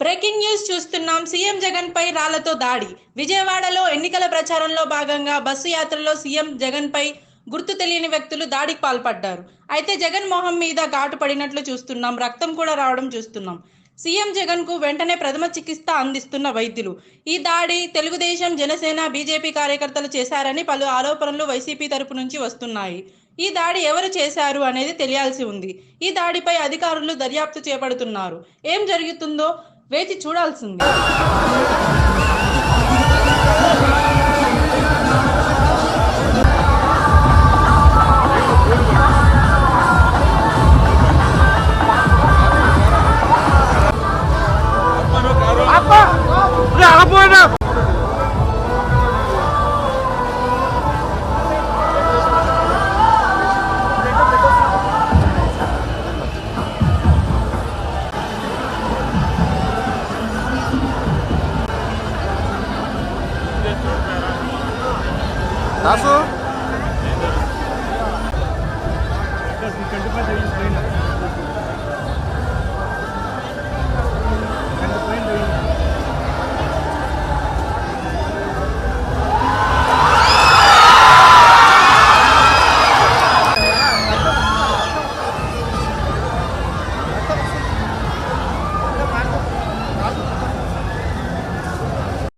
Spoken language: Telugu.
బ్రేకింగ్ న్యూస్ చూస్తున్నాం. సీఎం జగన్ పై రాళ్ళతో దాడి. విజయవాడలో ఎన్నికల ప్రచారంలో భాగంగా బస్సు యాత్రలో సీఎం జగన్ పై గుర్తు తెలియని వ్యక్తులు దాడికి పాల్పడ్డారు. అయితే జగన్ మొహం మీద ఘాటు పడినట్లు చూస్తున్నాం. రక్తం కూడా రావడం చూస్తున్నాం. సీఎం జగన్కు వెంటనే ప్రథమ చికిత్స అందిస్తున్న వైద్యులు. ఈ దాడి తెలుగుదేశం జనసేన బీజేపీ కార్యకర్తలు చేశారని పలు ఆరోపణలు వైసీపీ తరపు నుంచి వస్తున్నాయి. ఈ దాడి ఎవరు చేశారు అనేది తెలియాల్సి ఉంది. ఈ దాడిపై అధికారులు దర్యాప్తు చేపడుతున్నారు. ఏం జరుగుతుందో వేచి చూడాల్సింది దాసు? Twenty five